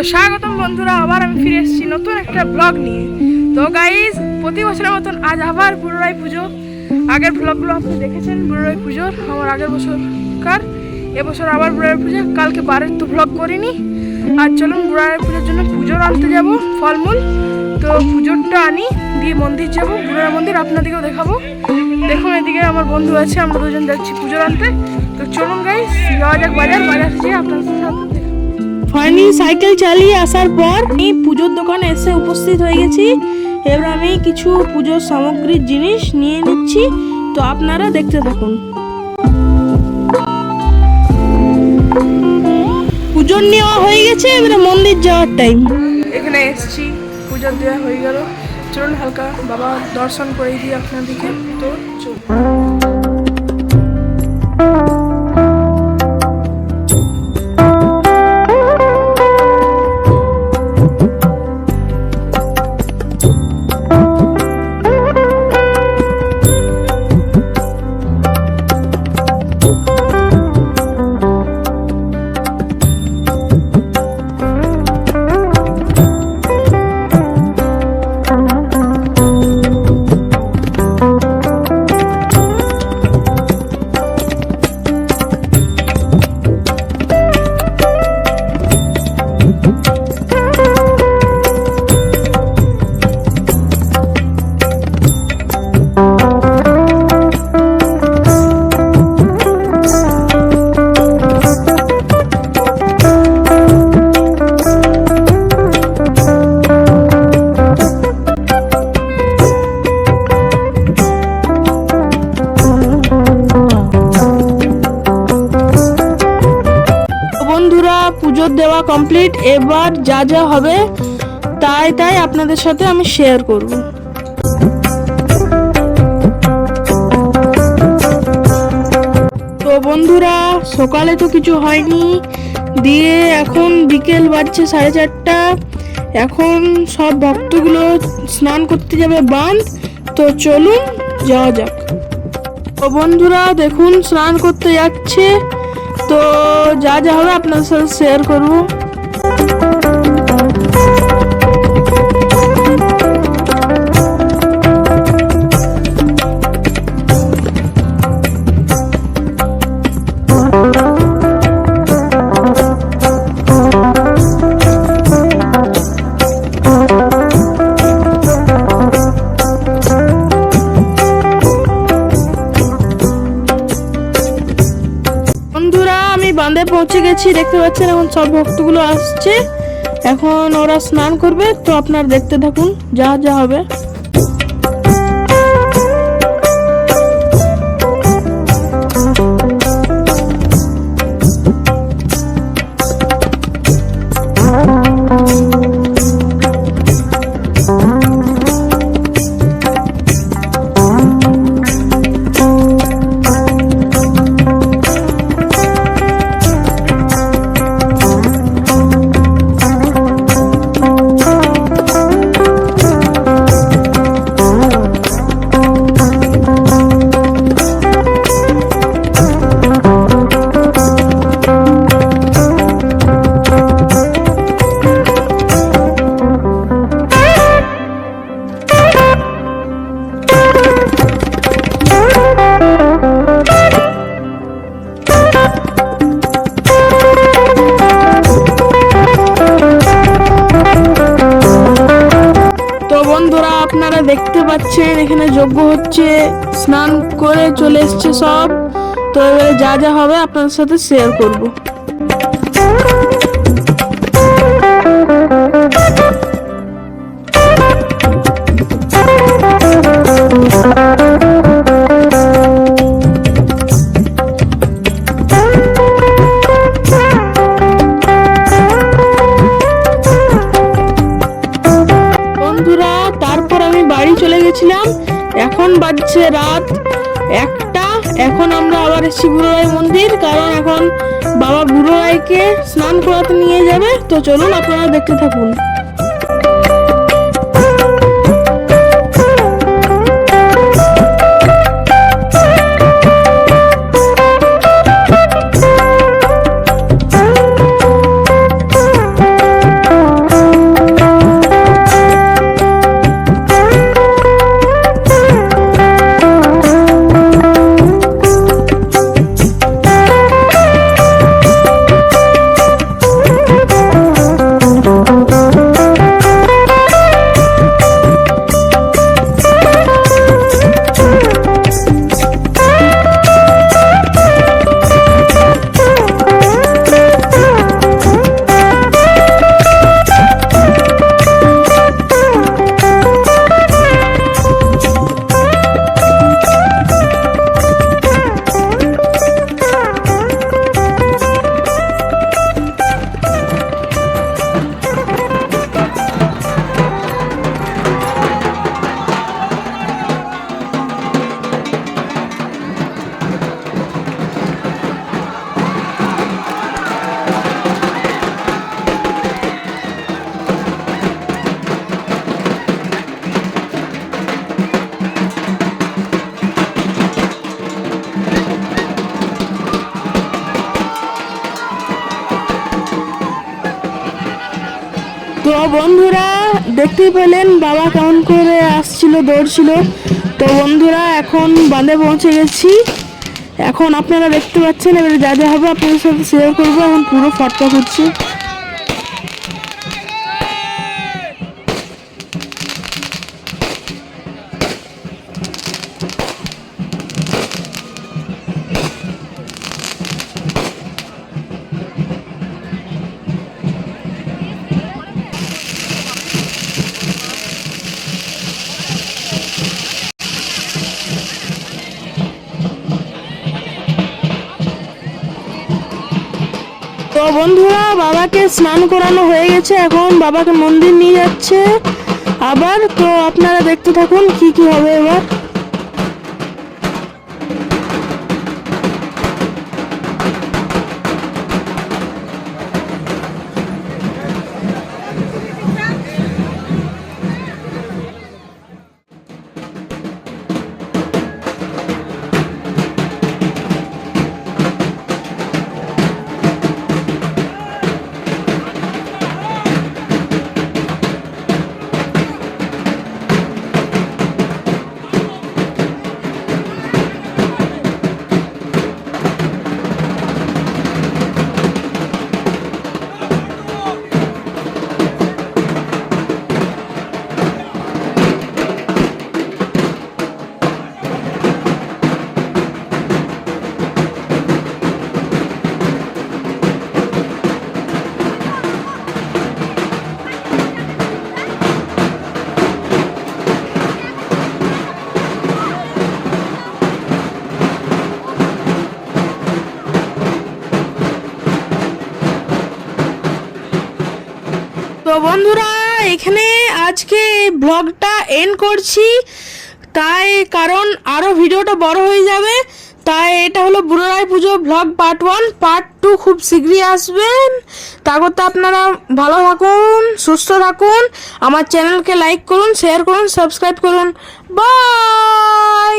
তো স্বাগতম বন্ধুরা, আবার আমি ফিরে এসেছি নতুন একটা ব্লগ নিয়ে। তো গাইজ প্রতি বছরের মতন আজ আবার বুড়োরাই পুজো। আগের ব্লগগুলো আপনি দেখেছেন, বুড়োরাই পুজোর আমার আগের বছরকার, এবছর আবার বুড়াই পুজো, কালকে বারের তো ব্লগ করিনি। আর চলুন বুড়াই পুজোর জন্য পুজোর আনতে যাব, ফলমূল। তো পুজোরটা আনি, দিয়ে মন্দির যাব, বুড়ার মন্দির আপনাদেরকেও দেখাবো। দেখুন এদিকে আমার বন্ধু আছে, আমরা দুজন যাচ্ছি পুজোর আনতে। তো চলুন গাইজ যাওয়া যাক বাজার বাজার যেয়ে আপনাদের সাথে ফাইনালি সাইকেল চালিয়ে আসার পর আমি পুজোর দোকানে এসে উপস্থিত হয়ে গেছি। এবার আমি কিছু পুজোর সামগ্রীর জিনিস নিয়ে নিচ্ছি। তো আপনারা দেখতে থাকুন। পুজোর নেওয়া হয়ে গেছে, এবারে মন্দির যাওয়ার টাইম এখানে এসেছি, পুজোর দেওয়া হয়ে গেল। চলুন হালকা বাবা দর্শন করে দিই আপনাদেরকে। তো চলুন। পুজোর দেওয়া কমপ্লিট এবার যা যা হবে তাই তাই আপনাদের সাথে আমি শেয়ার করব। তো বন্ধুরা, সকালে তো কিছু হয়নি, দিয়ে এখন বিকেল বাজছে সাড়ে চারটা। এখন সব ভক্তগুলো স্নান করতে যাবে বাঁধ, তো চলুন যাওয়া যাক। তো বন্ধুরা, দেখুন, স্নান করতে যাচ্ছে। তো যা যা হবে আপনার সাথে শেয়ার পৌঁছে গেছি, দেখতে পাচ্ছেন এখন সব ভক্তগুলো আসছে। এখন ওরা স্নান করবে, তো আপনার দেখতে থাকুন, যা যা হবে। দেখতে পাচ্ছেন, এখানে যজ্ঞ হচ্ছে, স্নান করে চলে এসছে সব। তো এবারে যা যা হবে আপনাদের সাথে শেয়ার করব। কারণ এখন বাবা বুড়ো রায়কে স্নান করাতে নিয়ে যাবে। তো চলুন আপনারা দেখতে থাকুন। বন্ধুরা, দেখতেই পেলেন বাবা কেমন করে আসছিল, দৌড়ছিল। তো বন্ধুরা, এখন বাঁধে পৌঁছে গেছি। এখন আপনারা দেখতে পাচ্ছেন, এবারে যা যা হবে আপনাদের সাথে শেয়ার করব। এখন পুরো ফটকা করছে বন্ধুরা, বাবাকে স্নান করানো হয়ে গেছে এখন। বাবাকে মন্দির নিয়ে যাচ্ছে। আবার তো আপনারা দেখতে থাকুন কি কি হবে এবার। তো বন্ধুরা, এখানে আজকে ব্লগটা এন্ড করছি। তাই কারণ আরও ভিডিওটা বড় হয়ে যাবে। তাই এটা হলো বুড়োরাই puja blog part one part two খুব শীঘ্রই আসবেন। তারপর তো আপনারা ভালো থাকুন, সুস্থ থাকুন। আমার চ্যানেলকে লাইক করুন শেয়ার করুন সাবস্ক্রাইব করুন। বাই